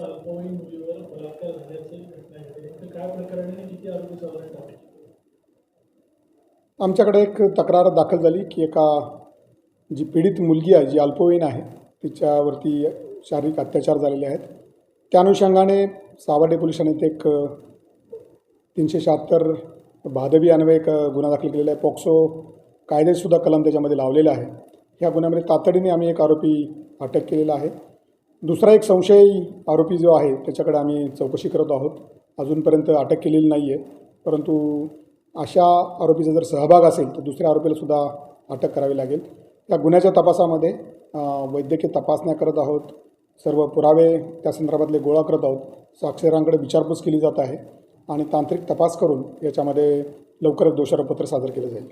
अल्पवयीन मुलीवर बलात्कार झाल्याची घटना घडली काय प्रकरण किती आरोपी साधारण टाकले आमच्याकडे एक तक्रार दाखल झाली की एका जी पीडित मुलगी आहे जी अल्पवयीन आहे तिच्यावरती शारीरिक अत्याचार झालेले आहेत. त्या अनुषंगाने सावर्डे पोलिसांनी एक तीनशे शहात्तर भादवी अन्वये एक गुन्हा दाखल केलेला आहे. पॉक्सो कायदेसुद्धा कलम त्याच्यामध्ये लावलेला आहे. ह्या गुन्ह्यामध्ये तातडीने आम्ही एक आरोपी अटक केलेला आहे. दुसरा एक संशयी आरोपी जो आहे त्याच्याकडे आम्ही चौकशी करत आहोत. अजूनपर्यंत अटक केलेली नाही आहे परंतु अशा आरोपीचा जर सहभाग असेल तर दुसऱ्या आरोपीला सुद्धा अटक करावी लागेल. त्या गुन्ह्याच्या तपासामध्ये वैद्यकीय तपासण्या करत आहोत. सर्व पुरावे त्या संदर्भातले गोळा करत आहोत. साक्षरांकडे विचारपूस केली जात आहे आणि तांत्रिक तपास करून याच्यामध्ये लवकरच दोषारोपत्र सादर केलं जाईल.